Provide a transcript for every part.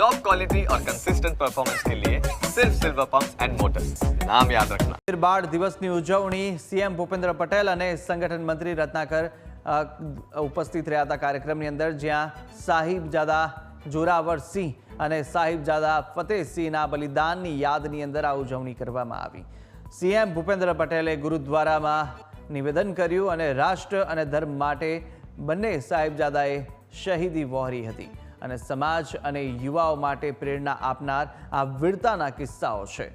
Top quality और consistent performance के लिए सिर्फ सिल्वर पंप एंड मोटर्स नाम याद रखना વીર બાળ દિવસની ઉજવણી સીએમ ભૂપેન્દ્ર પટેલ અને સંગઠન મંત્રી રત્નાકર અ, ઉપસ્થિત રહ્યા હતા કાર્યક્રમની અંદર જ્યાં સાહિબજાદા જોરાવરસિંહ અને સાહિબજાદા ફતેહસિંહના બલિદાનની યાદની અંદર આ ઉજવણી કરવામાં આવી સીએમ ભૂપેન્દ્ર પટેલે ગુરુદ્વારામાં નિવેદન કર્યું અને રાષ્ટ્ર અને ધર્મ માટે બંને સાહિબજાદાએ શહીદી વહોરી હતી અને સમાજ અને યુવાઓ માટે પ્રેરણા આપનાર આ વીરતાના કિસ્સાઓ છે.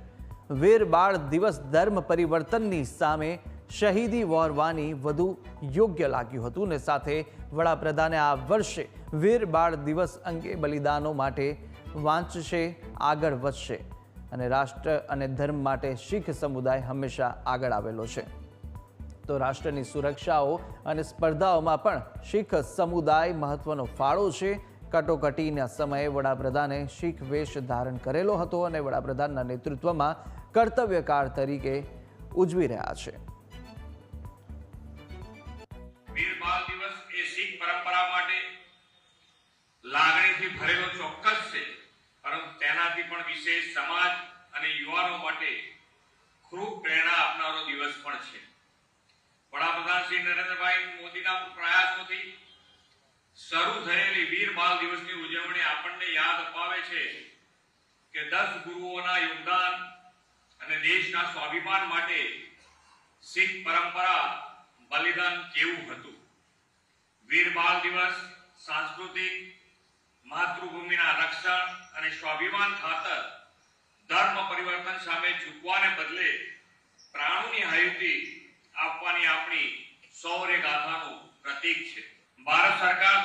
વીર બાળ દિવસ ધર્મ પરિવર્તનની સામે શહીદી વહોરવાની વધુ યોગ્ય લાગ્યું હતું ને સાથે વડાપ્રધાને આ વર્ષે વીર બાળ દિવસ અંગે બલિદાનો માટે વાંચશે, આગળ વધશે અને રાષ્ટ્ર અને ધર્મ માટે શીખ સમુદાય હંમેશા આગળ આવેલો છે. તો રાષ્ટ્રની સુરક્ષાઓ અને સ્પર્ધાઓમાં પણ શીખ સમુદાય મહત્વનો ફાળો છે કટોકટીના સમયે વડાપ્રધાને શીખ વેશ ધારણ કરેલો હતો અને વડાપ્રધાનના નેતૃત્વમાં કર્તવ્યકાર તરીકે ઉજવી રહ્યા છે. લાગણીથી ભરેલો ચોક્કસ છે, પરંતુ તેનાથી પણ વિશેષ સમાજ અને યુવાનો માટે ખૂબ પ્રેરણા આપનારો દિવસ પણ છે. વડાપ્રધાન શ્રી નરેન્દ્રભાઈ મોદીના પ્રયાસોથી શરૂ થયેલી વીર બાલ દિવસની ઉજવણી આપણને યાદ અપાવે છે કે દસ ગુરુઓના યોગદાન અને દેશના સ્વાભિમાન માટે શીખ પરંપરા બલિદાન કેવું હતું? વીર બાલ દિવસ સાંસ્કૃતિક માતૃભૂમિના રક્ષણ અને સ્વાભિમાન ખાતર ધર્મ પરિવર્તન સામે ઝૂકવાને બદલે પ્રાણોની આયુતિ આપવાની આપણી શૌર્ય ગાથાનું પ્રતીક છે. ભારત સરકાર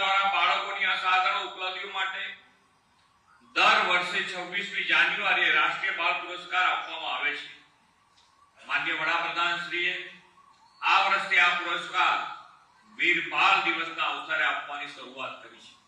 વર્ષે 26મી જાન્યુઆરીએ રાષ્ટ્રીય બાળ પુરસ્કાર આપવામાં આવે છે. માન્ય વડાપ્રધાન શ્રીએ આ વર્ષે આ પુરસ્કાર વીર બાળ દિવસના અવસરે આપવાની શરૂઆત કરી છે.